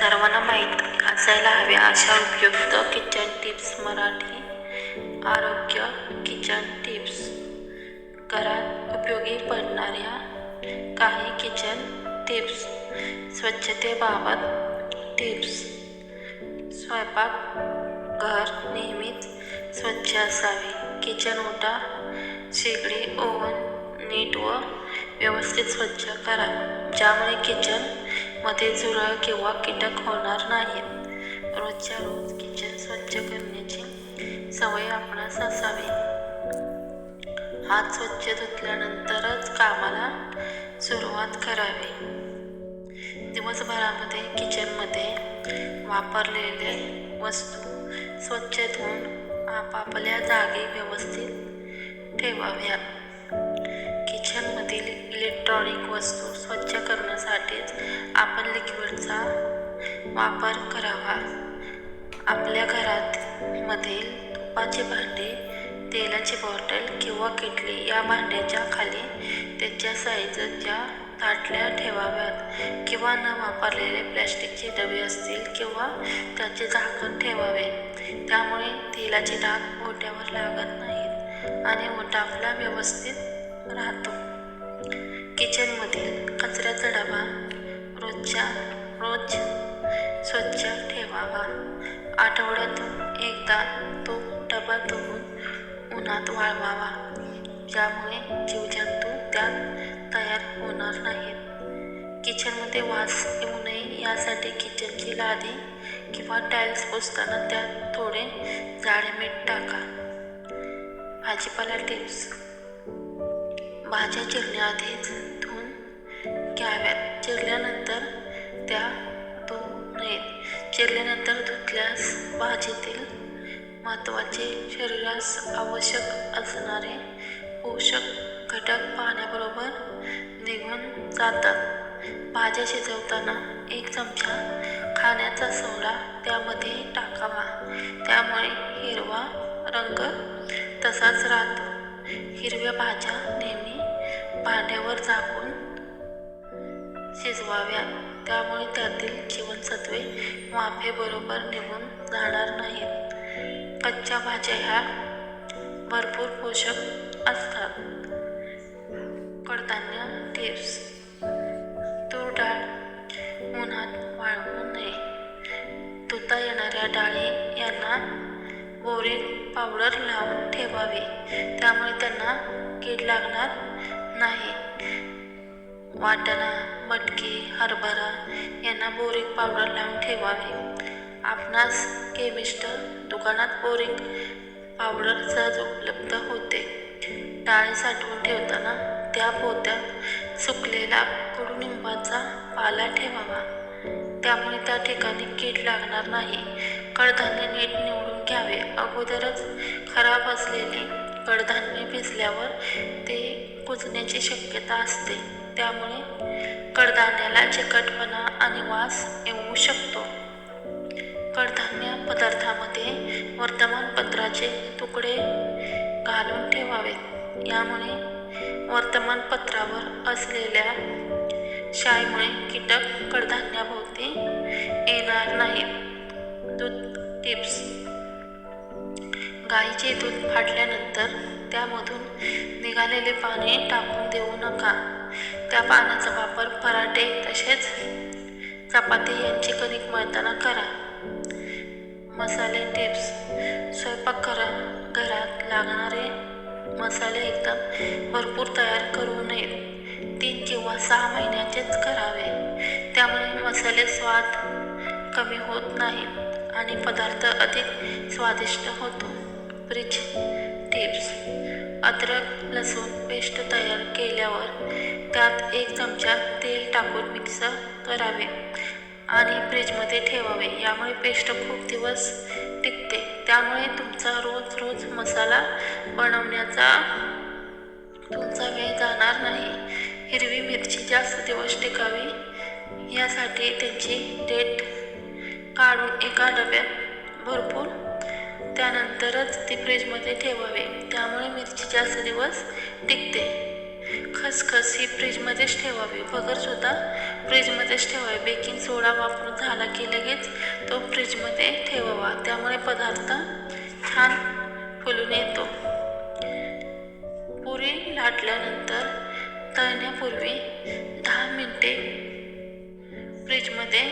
सर्वांना माहीत असायला हव्या अशा उपयुक्त किचन टिप्स मराठी आरोग्य किचन टिप्स. घरात उपयोगी पडणाऱ्या काही किचन टिप्स. स्वच्छतेबाबत टिप्स. स्वयंपाक घर नेहमीच स्वच्छ असावे. किचन ओटा शेगडी ओव्हन नीट व व्यवस्थित स्वच्छ करा. ज्यामुळे किचन मध्ये झुरळ किंवा कीटक होणार नाहीत रोजच्या रोज किचन स्वच्छ करण्याची सवय आपणास असावी. हात स्वच्छ धुतल्यानंतरच कामाला सुरुवात करावी. दिवसभरामध्ये किचनमध्ये वापरलेले वस्तू स्वच्छ धुवून आपापल्या जागी व्यवस्थित ठेवाव्या किचनमधील इलेक्ट्रॉनिक वस्तू स्वच्छ करण्यासाठीच आपण लिक्विडचा वापर करावा. आपल्या घरात मधील तुपाचे भांडे तेलाची बॉटल किंवा किटली या भांड्याच्या खाली त्याच्या साईजच्या ताटल्या ठेवाव्यात किंवा न वापरलेले प्लॅस्टिकचे डबे असतील किंवा त्याचे झाकण ठेवावे. त्यामुळे तेलाचे डाग ओट्यावर लागत नाहीत आणि ओटा आपला व्यवस्थित राहतो. किचनमधील कचऱ्याचा डबा रोजच्या रोज स्वच्छ ठेवावा. आठवड्यातून एकदा तो डबा धुवून उन्हात वाळवावा. ज्यामुळे जीवजंतू त्यात तयार होणार नाहीत. किचनमध्ये वास येऊ नये यासाठी किचनची लादी किंवा टाईल्स पुसताना त्यात थोडे जाडे मीठ टाका. भाजीपाला टिप्स भाज्या चिरण्याआधीच घ्याव्यात. चिरल्यानंतर त्या धुवू नयेत चिरल्यानंतर धुतल्यास भाजीतील महत्त्वाचे शरीरास आवश्यक असणारे पोषक घटक पाण्याबरोबर निघून जातात. भाज्या शिजवताना एक चमचा खाण्याचा सोडा त्यामध्ये टाकावा. त्यामुळे हिरवा रंग तसाच राहतो. हिरव्या भाज्या नेहमी पाण्यावर झाकून शिजवाव्या. त्यामुळे त्यातील जीवनसत्वे वाफेबरोबर निघून जाणार नाहीत. कच्च्या भाज्या ह्या भरपूर पोषक असतात. कडधान्य टिप्स. तूर डाळ उन्हात वाळवू नये. धुता येणाऱ्या डाळी यांना बोरिंग पावडर लावून ठेवावी. त्यामुळे त्यांना कीड लागणार नाही. वाटाणा मटकी हरभरा यांना बोरिंग पावडर लावून ठेवावी. आपणास केमिस्ट दुकानात बोरिंग पावडर सहज उपलब्ध होते. डाळी साठवून ठेवताना त्या पोत्यात सुकलेला कडुनिंबाचा पाला ठेवावा. त्यामुळे त्या ठिकाणी कीड लागणार नाही. कडधान्य नीट निवडून घ्यावे. अगोदरच खराब असलेली कडधान्य भिजल्यावर ते कुजण्याची शक्यता असते. त्यामुळे कडधान्याला चिकटपणा आणि वास येऊ शकतो. कडधान्य पदार्थामध्ये वर्तमानपत्राचे तुकडे घालून ठेवावेत यामुळे वर्तमानपत्रावर असलेल्या शाईमुळे कीटक कडधान्याभोवती येणार नाहीत. दूध टिप्स गाईचे दूध फाटल्यानंतर त्यामधून निघालेले पाणी टाकून देऊ नका. त्या पाण्याचा वापर पराठे तसेच चपाती यांची कणिक मळताना करा. मसाले टिप्स. स्वयंपाक करा. घरात लागणारे मसाले एकदम भरपूर तयार करू नयेत तीन किंवा सहा महिन्याचेच करावे. त्यामुळे मसाले स्वाद कमी होत नाहीत आणि पदार्थ अधिक स्वादिष्ट होतो. फ्रिज टिप्स अद्रक लसूण पेस्ट तयार केल्यावर त्यात एक चमचा तेल टाकून मिक्स करावे आणि फ्रीजमध्ये ठेवावे. यामुळे पेस्ट खूप दिवस टिकते. त्यामुळे तुमचा रोज रोज मसाला बनवण्याचा तुमचा वेळ जाणार नाही. हिरवी मिरची जास्त दिवस टिकावी. यासाठी त्यांची डेट काढून एका डब्यात भरपूर त्यानंतरच ती फ्रीजमध्ये ठेवावे. त्यामुळे मिरची जास्त दिवस टिकते. खसखस ही फ्रीजमध्येच ठेवावी. बगरसुद्धा फ्रीजमध्येच ठेवावी. बेकिंग सोडा वापरून झाला की लगेच तो फ्रीजमध्ये ठेवावा. त्यामुळे पदार्थ छान फुलून येतो. पुरी लाटल्यानंतर तळण्यापूर्वी दहा मिनिटे फ्रीजमध्ये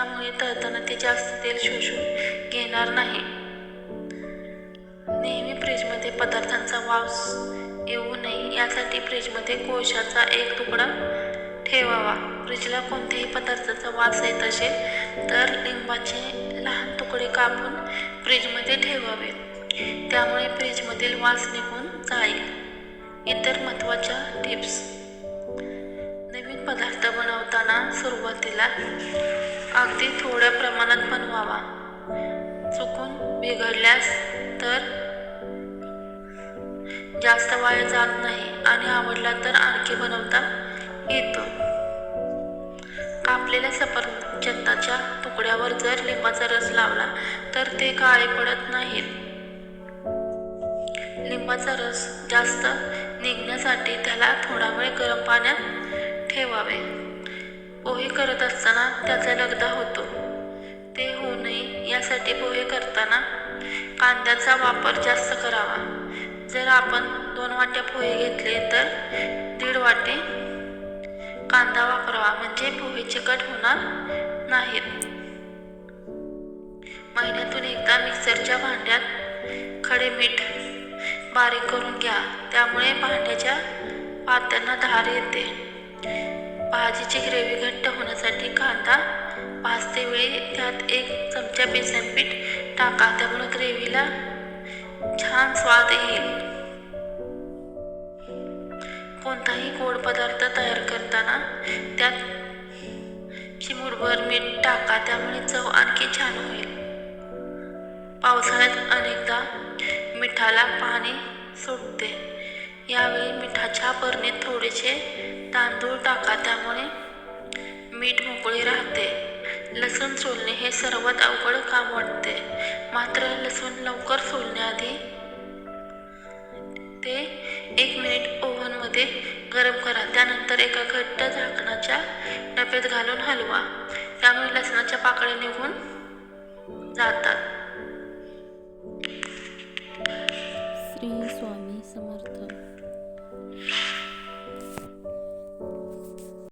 त्यामुळे तळताना ते जास्त तेल शोषून घेणार नाही. नेहमी फ्रीजमध्ये पदार्थांचा वास येऊ नये यासाठी फ्रीजमध्ये कोळशाचा एक तुकडा ठेवावा. फ्रीजला कोणत्याही पदार्थाचा वास येत असेल तर लिंबाचे लहान तुकडे कापून फ्रीजमध्ये ठेवावे. त्यामुळे फ्रीजमधील वास निघून जाईल. इतर महत्त्वाच्या टिप्स. नवीन पदार्थ बनवताना सुरुवातीला प्रमाणात बनवावा चुकून बिघडल्यास तर जास्त वाया जात नाही आणि आवडला तर आणखी बनवता येतो. कापलेल्या सफरचंदाच्या तुकड्यावर जर लिंबाचा रस लावला तर ते काळे पडत नाहीत. लिंबाचा रस जास्त निघण्यासाठी त्याला थोडा वेळ गरम पाण्यात ठेवावे. पोहे करत असताना त्याचा लगदा होतो. नये पोहे करताना कांद्याचा वापर जास्त करावा. जर आपण दोन वाट्या पोहे घेतले तर दीड वाटे कांदा वापरावा. म्हणजे पोहे चिकट होणार नाहीत. महिन्यातून एकदा मिक्सरच्या भांड्यात खडे मीठ बारीक करून घ्या. त्यामुळे भांड्याच्या पात्यांना धार येते. भाजीची ग्रेव्ही घट्ट होण्यासाठी कांदा भाजते वेळी त्यात एक चमचा बेसन पीठ टाका. त्यामुळे ग्रेव्हीला छान स्वाद येईल. कोणताही गोड पदार्थ तयार करताना त्यात चिमूटभर मीठ टाका. त्यामुळे चव आणखी छान होईल. पावसाळ्यात अनेकदा मिठाला पाणी सुटते यावेळी मिठाच्या बरणीत थोडेसे तांदूळ टाका. त्यामुळे लसूण सोलणे हे सर्वात अवघड काम वाटते. मात्र लसूण लवकर सोलण्याआधी ते एक मिनिट ओव्हनमध्ये गरम करा. त्यानंतर एका घट्ट झाकणाच्या डब्यात घालून हलवा. त्यामुळे लसणाच्या पाकळ्या निघून जातात. श्री स्वामी समर्थ.